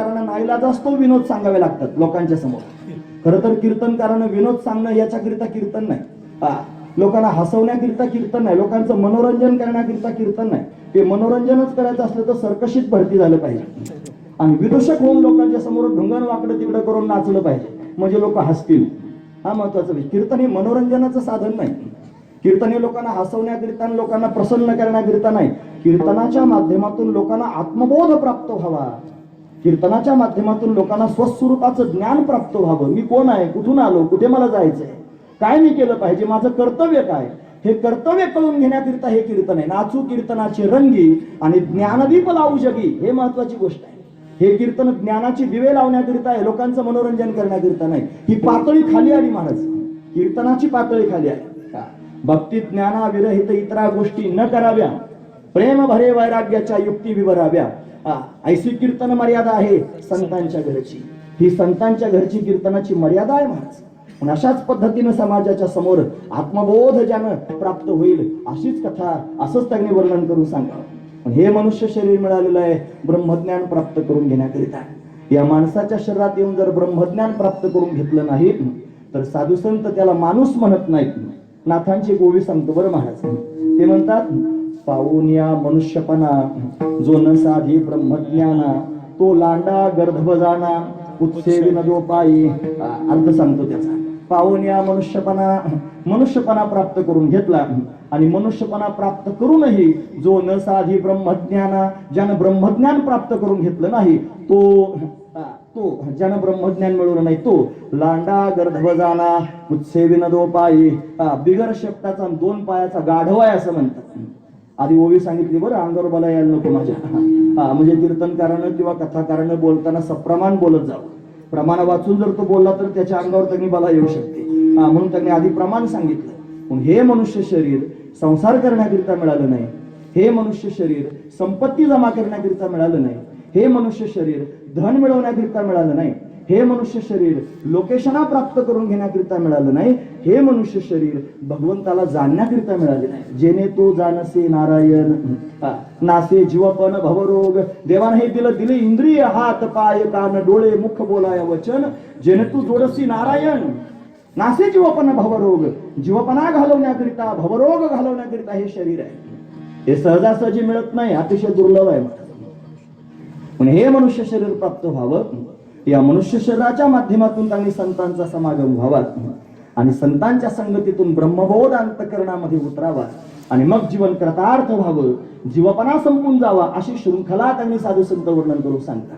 कीर्तनकारांना नाईलाज असतो विनोद सांगावे लागतात लोकांच्या समोर. खरं तर कीर्तनकारानं विनोद सांगणं याच्याकरिता कीर्तन नाही. लोकांना हसवण्याकरिता कीर्तन नाही. लोकांचं मनोरंजन करण्याकरिता कीर्तन नाही. ते मनोरंजनच करायचं असलं तर सर्कशीत भरती झालं पाहिजे. आणि विदूषक होऊन लोकांच्या समोर ढुंगण वाकडं तिकडं करून नाचलं पाहिजे. म्हणजे लोक हसतील. हा महत्त्वाचा विषय. कीर्तन हे मनोरंजनाचं साधन नाही. कीर्तन हे लोकांना हसवण्याकरिता आणि लोकांना प्रसन्न करण्याकरिता नाही. कीर्तनाच्या माध्यमातून लोकांना आत्मबोध प्राप्त व्हावा. कीर्तनाच्या माध्यमातून लोकांना स्वस्वरूपाचं ज्ञान प्राप्त व्हावं. मी कोण आहे? कुठून आलो? कुठे मला जायचंय? काय मी केलं पाहिजे? माझं कर्तव्य काय? हे कर्तव्य कळून घेण्याकरिता हे कीर्तन आहे. नाचू कीर्तनाचे रंगी आणि ज्ञानदीप लावू जगी हे महत्वाची गोष्ट आहे. हे कीर्तन ज्ञानाची दिवे लावण्याकरिता आहे लोकांचं मनोरंजन करण्याकरिता नाही. ही पातळी खाली आली महाराज. कीर्तनाची पातळी खाली आली. भक्ती ज्ञाना विरहित इतरा गोष्टी न कराव्या. प्रेम भरे वैराग्याच्या युक्ती विवराव्या. ऐशी कीर्तन मर्यादा आहे संतांच्या घरची. ही संतांच्या घरची कीर्तनाची मर्यादा आहे महाराज. पण अशाच पद्धतीनं समाजाच्या समोर आत्मबोध ज्यानं प्राप्त होईल अशीच कथा असंच त्यांनी वर्णन करून सांगावं. पण हे मनुष्य शरीर मिळालेलं आहे ब्रह्मज्ञान प्राप्त करून घेण्याकरिता. या माणसाच्या शरीरात येऊन जर ब्रह्मज्ञान प्राप्त करून घेतलं नाही तर साधू संत त्याला माणूस म्हणत नाहीत. नाथांची गोवी सांगतो बरं महाराज. ते म्हणतात पाहून या मनुष्यपणा जो न साधी ब्रह्मज्ञाना तो लांडा गर्धभ जाणा उत्सेविन जो पायी अर्थ सांगतो त्याचा. पाहून या मनुष्यपणा मनुष्यपणा प्राप्त करून घेतला आणि मनुष्यपणा प्राप्त करूनही जो न साधी ब्रह्मज्ञाना ज्यानं ब्रह्मज्ञान प्राप्त करून घेतलं नाही तो तो ज्यानं ब्रह्मज्ञान मिळवलं नाही तो लांडा गर्धभ जाणा उत्सेविन दो पायी बिगर शेपटाचा दोन पायाचा गाढवाय असं म्हणतात. आधी ओवी सांगितली बरं अंगावर मला यायला नको माझ्या. हा म्हणजे कीर्तनकारानं किंवा कथाकारानं बोलताना सप्रमाण बोलत जावं. प्रमाण वाचून जर तो बोलला तर त्याच्या अंगावर त्यांनी बला येऊ शकते. हा, म्हणून त्यांनी आधी प्रमाण सांगितलं. पण हे मनुष्य शरीर संसार करण्याकरिता मिळालं नाही. हे मनुष्य शरीर संपत्ती जमा करण्याकरिता मिळालं नाही. हे मनुष्य शरीर धन मिळवण्याकरिता मिळालं नाही. हे मनुष्य शरीर लोकेशना प्राप्त करून घेण्याकरिता मिळालं नाही हे मनुष्य शरीर भगवंताला जाणण्याकरिता मिळाले नाही. जेणे तो जाणसे नारायण नासे जीवपण भवरोग. देवाने हे दिलं दिले इंद्रिय हात पाय कान डोळे मुख बोलाय वचन. जेणे तू जोडसी नारायण नासे जीवपण भवरोग. जीवपणा घालवण्याकरिता भवरोग घालवण्याकरिता हे शरीर आहे. हे सहजासहजी मिळत नाही अतिशय दुर्लभ आहे. पण हे मनुष्य शरीर प्राप्त व्हावं. या मनुष्य शरीराच्या माध्यमातून त्यांनी संतांचा समागम व्हावा. आणि संतांच्या संगतीतून ब्रह्मबोध अंतकरणामध्ये उतरावा. आणि मग जीवन कृतार्थ व्हावं. जीवपणा संपून जावा अशी शृंखला त्यांनी साधू संत वर्णन करून सांगतात.